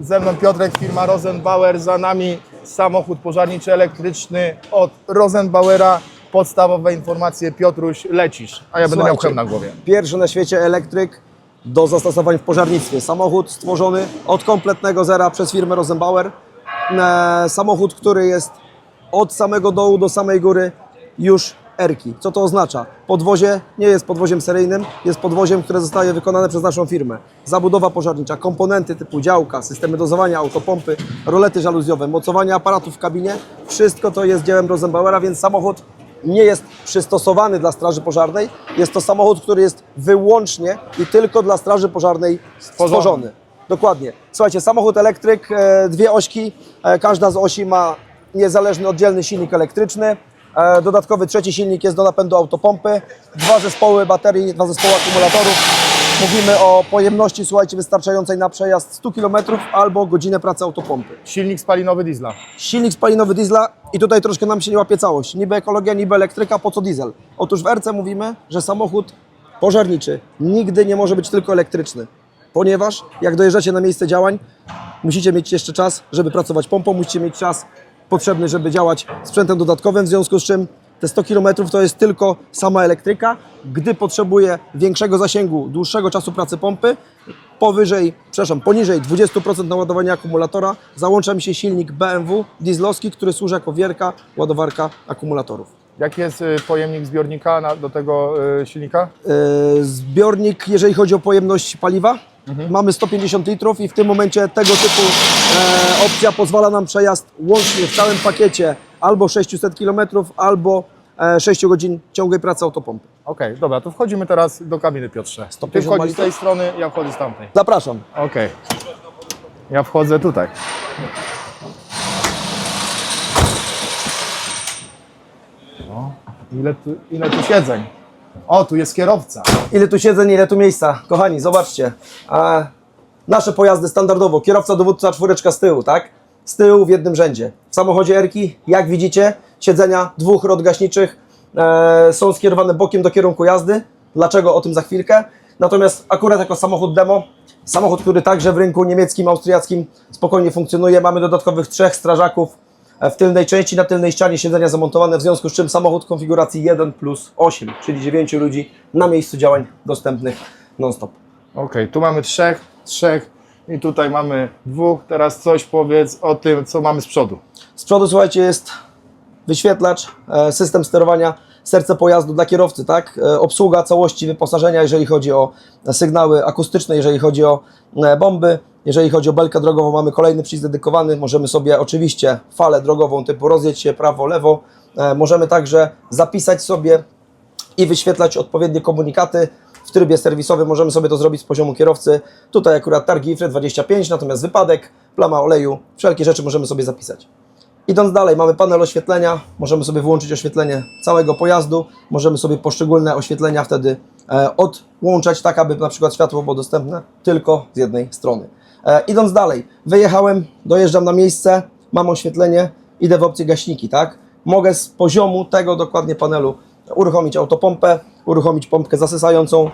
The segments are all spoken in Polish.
Ze mną Piotrek, firma Rosenbauer, za nami samochód pożarniczy elektryczny od Rosenbauera. Podstawowe informacje, Piotruś, lecisz, a ja będę miał Słuchajcie, chem na głowie. Pierwszy na świecie elektryk do zastosowań w pożarnictwie. Samochód stworzony od kompletnego zera przez firmę Rosenbauer. E, samochód, który jest od samego dołu do samej góry już erki. Co to oznacza? Podwozie nie jest podwoziem seryjnym, jest podwoziem, które zostaje wykonane przez naszą firmę. Zabudowa pożarnicza, komponenty typu działka, systemy dozowania, autopompy, rolety żaluzjowe, mocowanie aparatów w kabinie, wszystko to jest dziełem Rosenbauera, więc samochód nie jest przystosowany dla Straży Pożarnej. Jest to samochód, który jest wyłącznie i tylko dla Straży Pożarnej stworzony. Dokładnie. Słuchajcie, samochód elektryk, e, dwie ośki, e, każda z osi ma niezależny oddzielny silnik elektryczny. E, Dodatkowy trzeci silnik jest do napędu autopompy, dwa zespoły baterii, dwa zespoły akumulatorów. Mówimy o pojemności, słuchajcie, wystarczającej na przejazd 100 km albo godzinę pracy autopompy Silnik spalinowy diesla. silnik spalinowy diesla i tutaj troszkę nam się nie łapie całość. Niby ekologia, niby elektryka, po co diesel? Otóż w RC mówimy, że samochód pożarniczy nigdy nie może być tylko elektryczny, ponieważ jak dojeżdżacie na miejsce działań, musicie mieć jeszcze czas, żeby pracować pompą, musicie mieć czas potrzebny, żeby działać sprzętem dodatkowym, w związku z czym te 100 km to jest tylko sama elektryka. Gdy potrzebuje większego zasięgu, dłuższego czasu pracy pompy, powyżej, przepraszam, poniżej 20% naładowania akumulatora załącza mi się silnik BMW dieslowski, który służy jako wierka ładowarka akumulatorów. Jaki jest y, pojemnik zbiornika do tego y, silnika? Yy, Zbiornik, jeżeli chodzi o pojemność paliwa, mamy 150 litrów i w tym momencie tego typu e, opcja pozwala nam przejazd łącznie w całym pakiecie albo 600 km, albo e, 6 godzin ciągłej pracy autopompy. Okej, dobra, to wchodzimy teraz do kabiny, Piotrze. Ty 150 wchodzisz z tej strony, ja wchodzę z tamtej. Zapraszam. Okej. Ja wchodzę tutaj. O, ile tu, ile tu siedzeń? O, tu jest kierowca. Ile tu siedzeń, ile tu miejsca. Kochani, zobaczcie. Nasze pojazdy standardowo, kierowca, dowódca, czwóreczka z tyłu, tak? Z tyłu w jednym rzędzie. W samochodzie Erki, jak widzicie, siedzenia dwóch rod gaśniczych e, są skierowane bokiem do kierunku jazdy. Dlaczego? O tym za chwilkę. Natomiast akurat jako samochód demo, samochód, który także w rynku niemieckim, austriackim spokojnie funkcjonuje, mamy dodatkowych trzech strażaków w tylnej części, na tylnej ścianie siedzenia zamontowane, w związku z czym samochód konfiguracji 1 plus 8, czyli 9 ludzi na miejscu działań dostępnych non-stop. Okej, tu mamy trzech, trzech i tutaj mamy dwóch. Teraz coś powiedz o tym, co mamy z przodu. Z przodu, słuchajcie, jest wyświetlacz, e, system sterowania, serce pojazdu dla kierowcy, tak? E, Obsługa całości wyposażenia, jeżeli chodzi o sygnały akustyczne, jeżeli chodzi o e, bomby, jeżeli chodzi o belkę drogową, mamy kolejny przycisk dedykowany. Możemy sobie oczywiście falę drogową typu rozjedź się prawo, lewo. E, Możemy także zapisać sobie i wyświetlać odpowiednie komunikaty. W trybie serwisowym możemy sobie to zrobić z poziomu kierowcy. Tutaj akurat targi IFRE 25, natomiast wypadek, plama oleju, wszelkie rzeczy możemy sobie zapisać. Idąc dalej, mamy panel oświetlenia, możemy sobie włączyć oświetlenie całego pojazdu, możemy sobie poszczególne oświetlenia wtedy e, odłączać, tak aby na przykład światło było dostępne tylko z jednej strony. E, idąc dalej, wyjechałem, dojeżdżam na miejsce, mam oświetlenie, idę w opcję gaśniki, tak? Mogę z poziomu tego dokładnie panelu uruchomić autopompę, uruchomić pompkę zasysającą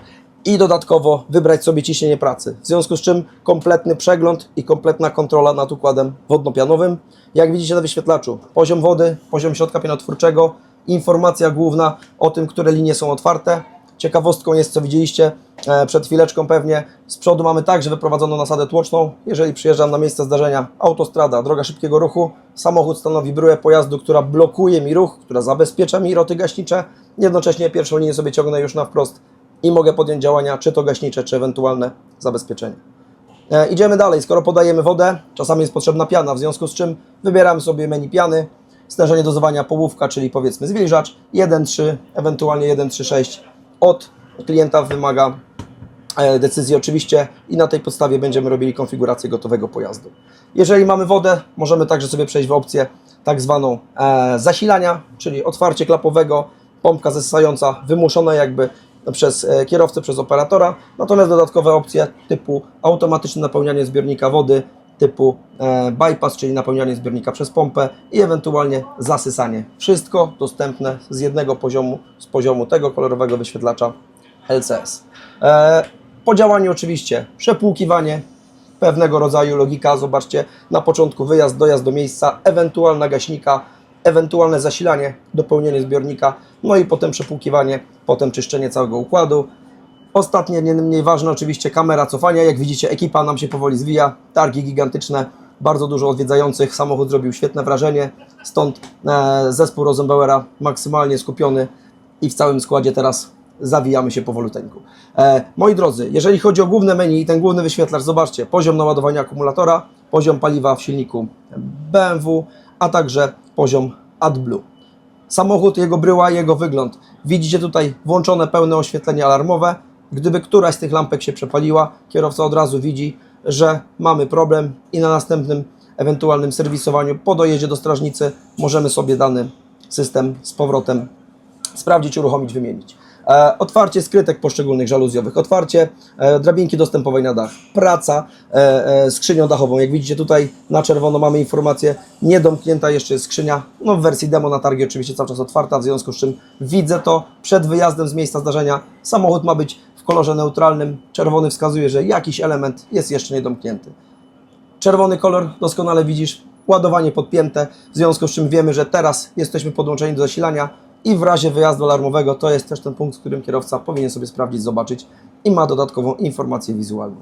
i dodatkowo wybrać sobie ciśnienie pracy. W związku z czym kompletny przegląd i kompletna kontrola nad układem wodno-pianowym. Jak widzicie na wyświetlaczu, poziom wody, poziom środka pianotwórczego, informacja główna o tym, które linie są otwarte. Ciekawostką jest, co widzieliście e, przed chwileczką pewnie, z przodu mamy także wyprowadzoną nasadę tłoczną. Jeżeli przyjeżdżam na miejsce zdarzenia, autostrada, droga szybkiego ruchu, samochód stanowi bryłę pojazdu, która blokuje mi ruch, która zabezpiecza mi roty gaśnicze. Jednocześnie pierwszą linię sobie ciągnę już na wprost i mogę podjąć działania, czy to gaśnicze, czy ewentualne zabezpieczenie. E, idziemy dalej. Skoro podajemy wodę, czasami jest potrzebna piana, w związku z czym wybieramy sobie menu piany, stężenie dozowania połówka, czyli powiedzmy zwilżacz 1.3, ewentualnie 1.3.6 od klienta wymaga e, decyzji oczywiście i na tej podstawie będziemy robili konfigurację gotowego pojazdu. Jeżeli mamy wodę, możemy także sobie przejść w opcję tak zwaną e, zasilania, czyli otwarcie klapowego, pompka zasysająca wymuszona jakby przez e, kierowcę, przez operatora, natomiast dodatkowe opcje typu automatyczne napełnianie zbiornika wody, typu e, bypass, czyli napełnianie zbiornika przez pompę i ewentualnie zasysanie. Wszystko dostępne z jednego poziomu, z poziomu tego kolorowego wyświetlacza LCS. E, po działaniu oczywiście przepłukiwanie, pewnego rodzaju logika. Zobaczcie, na początku wyjazd, dojazd do miejsca, ewentualna gaśnika, ewentualne zasilanie, dopełnienie zbiornika, no i potem przepłukiwanie, potem czyszczenie całego układu. Ostatnie, nie mniej ważne, oczywiście kamera cofania. Jak widzicie, ekipa nam się powoli zwija, targi gigantyczne, bardzo dużo odwiedzających. Samochód zrobił świetne wrażenie, stąd e, zespół Rosenbauera maksymalnie skupiony i w całym składzie teraz zawijamy się powoluteńku. E, moi drodzy, jeżeli chodzi o główne menu i ten główny wyświetlacz, zobaczcie, poziom naładowania akumulatora, poziom paliwa w silniku BMW, a także poziom AdBlue. Samochód, jego bryła, jego wygląd. Widzicie tutaj włączone pełne oświetlenie alarmowe. Gdyby któraś z tych lampek się przepaliła, kierowca od razu widzi, że mamy problem i na następnym ewentualnym serwisowaniu po dojeździe do strażnicy możemy sobie dany system z powrotem sprawdzić, uruchomić, wymienić. E, otwarcie skrytek poszczególnych żaluzjowych, otwarcie e, drabinki dostępowej na dach, praca e, skrzynią dachową. Jak widzicie tutaj na czerwono mamy informację, niedomknięta jeszcze jest skrzynia, no w wersji demo na targi oczywiście cały czas otwarta, w związku z czym widzę to. Przed wyjazdem z miejsca zdarzenia. Samochód ma być w kolorze neutralnym, czerwony wskazuje, że jakiś element jest jeszcze niedomknięty. Czerwony kolor doskonale widzisz, ładowanie podpięte, w związku z czym wiemy, że teraz jesteśmy podłączeni do zasilania i w razie wyjazdu alarmowego to jest też ten punkt, w którym kierowca powinien sobie sprawdzić, zobaczyć i ma dodatkową informację wizualną.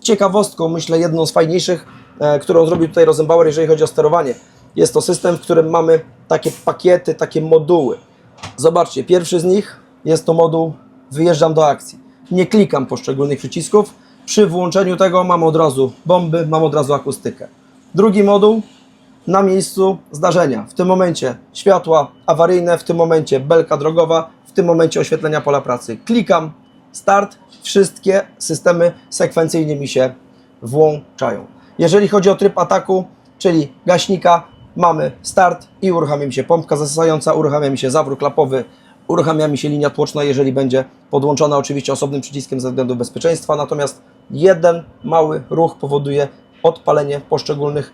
Ciekawostką, myślę, jedną z fajniejszych, e, którą zrobił tutaj Rosenbauer, jeżeli chodzi o sterowanie. Jest to system, w którym mamy takie pakiety, takie moduły. Zobaczcie, pierwszy z nich jest to moduł wyjeżdżam do akcji. Nie klikam poszczególnych przycisków. Przy włączeniu tego mam od razu bomby, mam od razu akustykę. Drugi moduł na miejscu zdarzenia. W tym momencie światła awaryjne, w tym momencie belka drogowa, w tym momencie oświetlenia pola pracy. Klikam start, wszystkie systemy sekwencyjnie mi się włączają. Jeżeli chodzi o tryb ataku, czyli gaśnika, mamy start i uruchamia mi się pompka zasysająca, uruchamia mi się zawrót klapowy, uruchamia mi się linia tłoczna, jeżeli będzie podłączona oczywiście osobnym przyciskiem ze względu bezpieczeństwa, natomiast jeden mały ruch powoduje odpalenie poszczególnych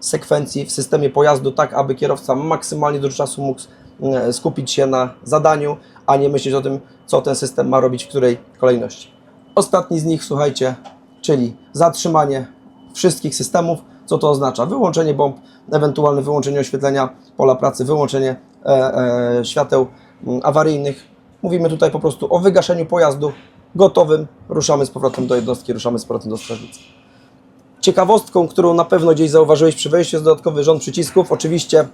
sekwencji w systemie pojazdu, tak aby kierowca maksymalnie dużo czasu mógł e, skupić się na zadaniu, a nie myśleć o tym, co ten system ma robić w której kolejności. Ostatni z nich, słuchajcie, czyli zatrzymanie wszystkich systemów. Co to oznacza? Wyłączenie bomb, ewentualne wyłączenie oświetlenia pola pracy, wyłączenie e, e, świateł awaryjnych. Mówimy tutaj po prostu o wygaszeniu pojazdu gotowym. Ruszamy z powrotem do jednostki, ruszamy z powrotem do strażnicy. Ciekawostką, którą na pewno gdzieś zauważyłeś przy wejściu, jest dodatkowy rząd przycisków. Oczywiście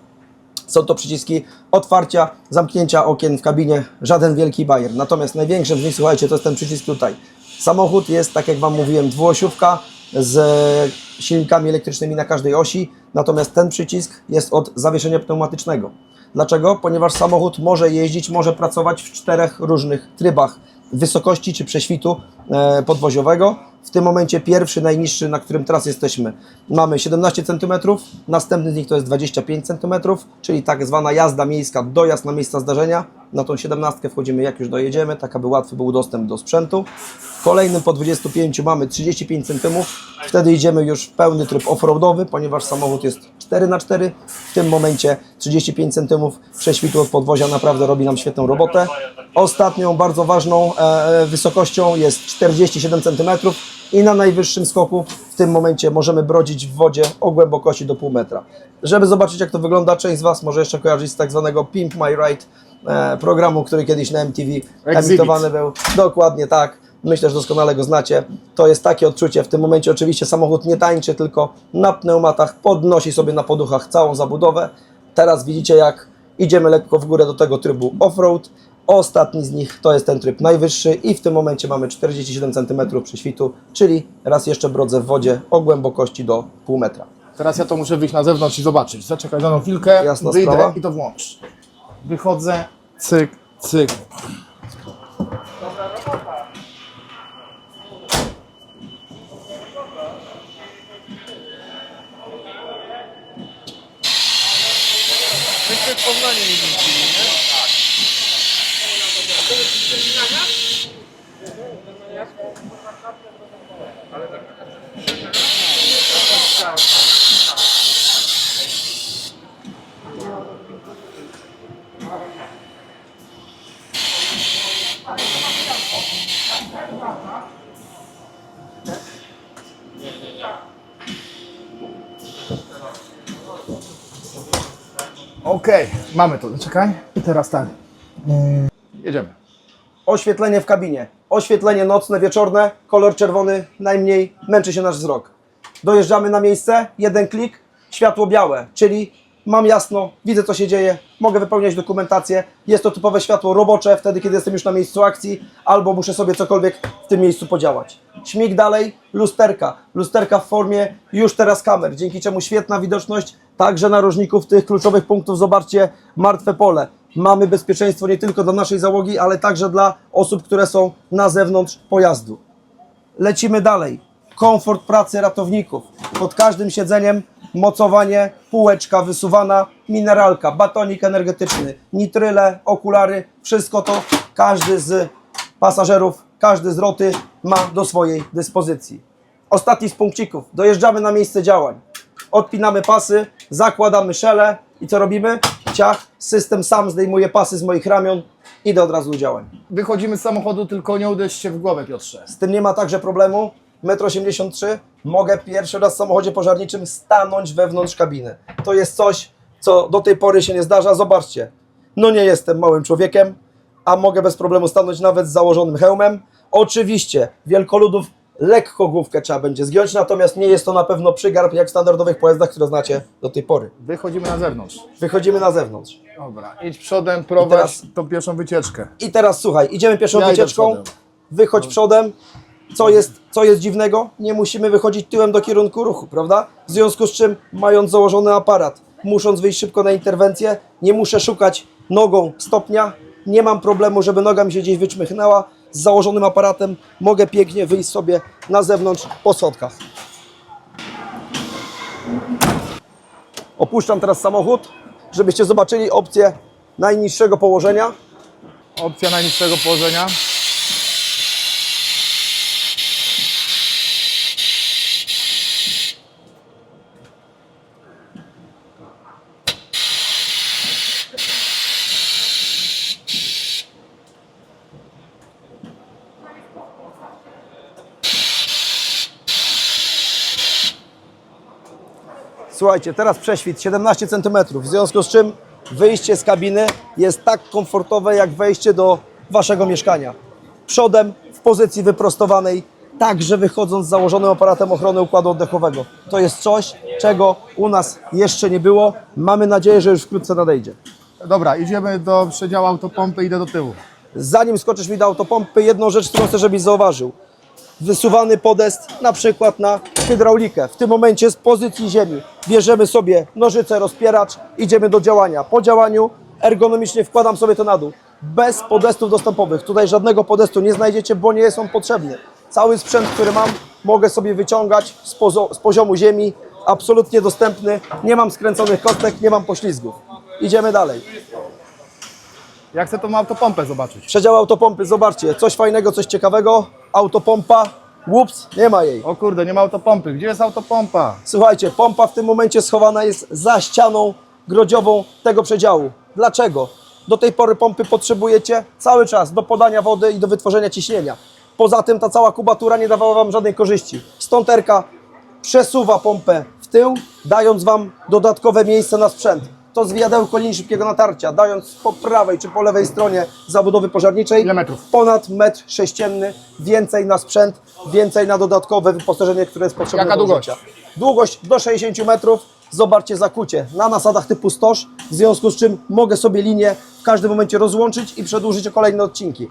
są to przyciski otwarcia, zamknięcia okien w kabinie, żaden wielki bajer. Natomiast największym z nich, słuchajcie, to jest ten przycisk tutaj. Samochód jest, tak jak Wam mówiłem, dwuosiówka z silnikami elektrycznymi na każdej osi, natomiast ten przycisk jest od zawieszenia pneumatycznego. Dlaczego? Ponieważ samochód może jeździć, może pracować w czterech różnych trybach wysokości czy prześwitu e, podwoziowego. W tym momencie pierwszy, najniższy, na którym teraz jesteśmy, mamy 17 cm, następny z nich to jest 25 cm, czyli tak zwana jazda miejska, dojazd na miejsca zdarzenia. Na tą 17 wchodzimy jak już dojedziemy, tak aby łatwy był dostęp do sprzętu. Kolejnym po 25 mamy 35 cm, wtedy idziemy już w pełny tryb offroadowy, ponieważ samochód jest 4 na 4 W tym momencie 35 cm prześwitu od podwozia naprawdę robi nam świetną robotę. Ostatnią bardzo ważną e, wysokością jest 47 cm i na najwyższym skoku w tym momencie możemy brodzić w wodzie o głębokości do pół metra. Żeby zobaczyć jak to wygląda, część z Was może jeszcze kojarzyć z tak zwanego Pimp My Ride e, programu, który kiedyś na MTV emitowany był. Dokładnie tak. Myślę, że doskonale go znacie. To jest takie odczucie. W tym momencie oczywiście samochód nie tańczy, tylko na pneumatach podnosi sobie na poduchach całą zabudowę. Teraz widzicie jak idziemy lekko w górę do tego trybu off-road. Ostatni z nich to jest ten tryb najwyższy i w tym momencie mamy 47 cm prześwitu, czyli raz jeszcze brodzę w wodzie o głębokości do pół metra. Teraz ja to muszę wyjść na zewnątrz i zobaczyć. Zaczekaj za mną chwilkę, Jasna wyjdę sprawa. i to włącz. Wychodzę, cyk, cyk. Poznaniu nie Okej, mamy to. Czekaj. Teraz tak. Yy, Jedziemy. Oświetlenie w kabinie. Oświetlenie nocne, wieczorne, kolor czerwony najmniej męczy się nasz wzrok. Dojeżdżamy na miejsce, jeden klik, światło białe, czyli mam jasno, widzę co się dzieje, mogę wypełniać dokumentację. Jest to typowe światło robocze, wtedy kiedy jestem już na miejscu akcji, albo muszę sobie cokolwiek w tym miejscu podziałać. Śmig dalej, lusterka. Lusterka w formie już teraz kamer, dzięki czemu świetna widoczność także narożników tych kluczowych punktów. Zobaczcie, martwe pole. Mamy bezpieczeństwo nie tylko dla naszej załogi, ale także dla osób, które są na zewnątrz pojazdu. Lecimy dalej. Komfort pracy ratowników. Pod każdym siedzeniem mocowanie, półeczka wysuwana, mineralka, batonik energetyczny, nitryle, okulary, wszystko to każdy z pasażerów, każdy z roty ma do swojej dyspozycji. Ostatni z punkcików. Dojeżdżamy na miejsce działań. Odpinamy pasy, zakładamy szele i co robimy? Ciach, system sam zdejmuje pasy z moich ramion, idę od razu do działań. Wychodzimy z samochodu, tylko nie uderz się w głowę, Piotrze. Z tym nie ma także problemu. 1,83 m. Mogę pierwszy raz w samochodzie pożarniczym stanąć wewnątrz kabiny. To jest coś, co do tej pory się nie zdarza. Zobaczcie. No nie jestem małym człowiekiem, a mogę bez problemu stanąć nawet z założonym hełmem. Oczywiście wielkoludów lekko główkę trzeba będzie zgiąć, natomiast nie jest to na pewno przygarb jak w standardowych pojazdach, które znacie do tej pory. Wychodzimy na zewnątrz. Wychodzimy na zewnątrz. Dobra, idź przodem, prowadź teraz- tą pierwszą wycieczkę. I teraz słuchaj, idziemy pierwszą Ja idę wycieczką, przodem. wychodź przodem. Co jest, co jest dziwnego? Nie musimy wychodzić tyłem do kierunku ruchu, prawda? W związku z czym, mając założony aparat, musząc wyjść szybko na interwencję, nie muszę szukać nogą stopnia, nie mam problemu, żeby noga mi się gdzieś wyczmychnęła. Z założonym aparatem mogę pięknie wyjść sobie na zewnątrz po schodkach. Opuszczam teraz samochód, żebyście zobaczyli opcję najniższego położenia. Opcja najniższego położenia. Słuchajcie, teraz prześwit 17 cm, w związku z czym wyjście z kabiny jest tak komfortowe jak wejście do waszego mieszkania. Przodem w pozycji wyprostowanej, także wychodząc z założonym aparatem ochrony układu oddechowego. To jest coś, czego u nas jeszcze nie było. Mamy nadzieję, że już wkrótce nadejdzie. Dobra, idziemy do przedziału autopompy, idę do tyłu. Zanim skoczysz mi do autopompy, jedną rzecz, którą chcę, żebyś zauważył. Wysuwany podest na przykład na hydraulikę. W tym momencie z pozycji ziemi bierzemy sobie nożyce, rozpieracz, idziemy do działania. Po działaniu ergonomicznie wkładam sobie to na dół. Bez podestów dostępowych. Tutaj żadnego podestu nie znajdziecie, bo nie jest on potrzebny. Cały sprzęt, który mam, mogę sobie wyciągać z, z poziomu ziemi. Absolutnie dostępny. Nie mam skręconych kostek, nie mam poślizgów. Idziemy dalej. Ja chcę tą autopompę zobaczyć. Przedział autopompy, zobaczcie, coś fajnego, coś ciekawego. Autopompa, łups, nie ma jej. O kurde, nie ma autopompy. Gdzie jest autopompa? Słuchajcie, pompa w tym momencie schowana jest za ścianą grodziową tego przedziału. Dlaczego? Do tej pory pompy potrzebujecie cały czas do podania wody i do wytworzenia ciśnienia. Poza tym ta cała kubatura nie dawała Wam żadnej korzyści. Stąd Erka przesuwa pompę w tył, dając Wam dodatkowe miejsce na sprzęt. To zwijadełko linii szybkiego natarcia, dając po prawej czy po lewej stronie zabudowy pożarniczej Ile metrów? ponad metr sześcienny, więcej na sprzęt, więcej na dodatkowe wyposażenie, które jest potrzebne Jaka do długość? Długość do 60 metrów. Zobaczcie zakucie na nasadach typu stoż, w związku z czym mogę sobie linię w każdym momencie rozłączyć i przedłużyć o kolejne odcinki.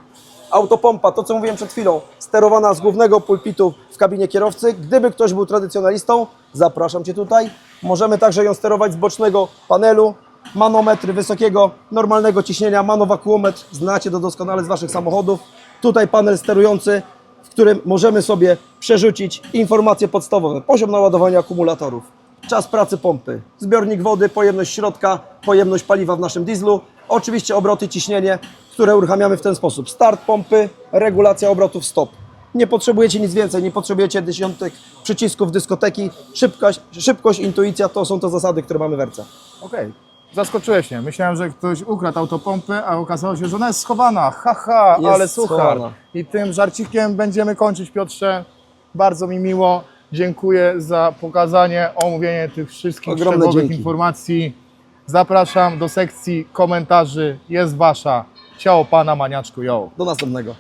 Autopompa, to co mówiłem przed chwilą, sterowana z głównego pulpitu w kabinie kierowcy. Gdyby ktoś był tradycjonalistą, zapraszam Cię tutaj. Możemy także ją sterować z bocznego panelu. Manometry wysokiego, normalnego ciśnienia, manowakuometr, znacie to doskonale z Waszych samochodów. Tutaj panel sterujący, w którym możemy sobie przerzucić informacje podstawowe. Poziom naładowania akumulatorów, czas pracy pompy, zbiornik wody, pojemność środka, pojemność paliwa w naszym dieslu, oczywiście obroty, ciśnienie, które uruchamiamy w ten sposób. Start pompy, regulacja obrotów, stop. Nie potrzebujecie nic więcej, nie potrzebujecie dziesiątek przycisków dyskoteki. Szybkość, szybkość, intuicja to są te zasady, które mamy w RC. Okej. Zaskoczyłeś mnie. Myślałem, że ktoś ukradł autopompę, a okazało się, że ona jest schowana. Haha, Jest ale schowana. I tym żarcikiem będziemy kończyć, Piotrze. Bardzo mi miło. Dziękuję za pokazanie, omówienie tych wszystkich Ogromne szczegółowych dzięki. informacji. Zapraszam do sekcji komentarzy. Jest wasza. Ciao pana maniaczku, yo. Do następnego.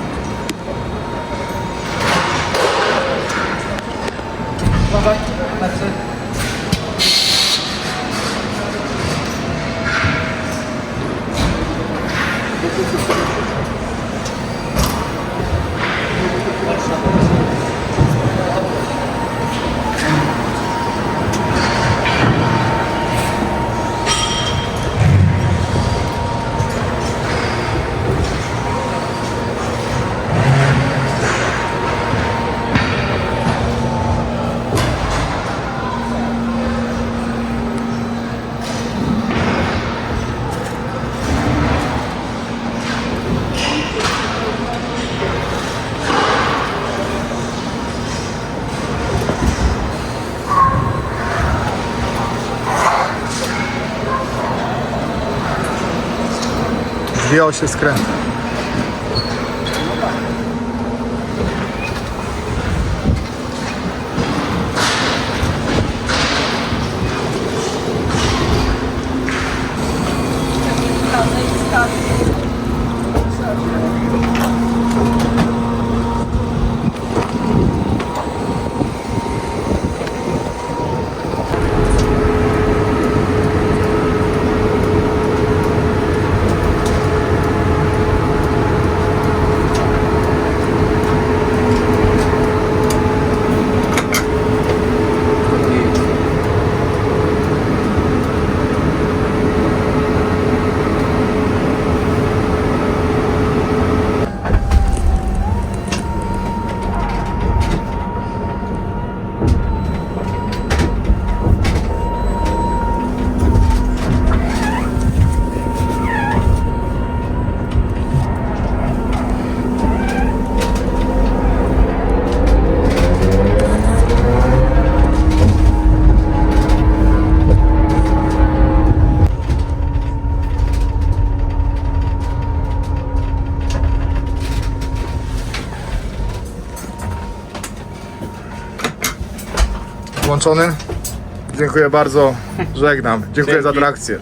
Zwijał się skręt. Włączony? Dziękuję bardzo. Żegnam. Dziękuję za Dzięki. atrakcję.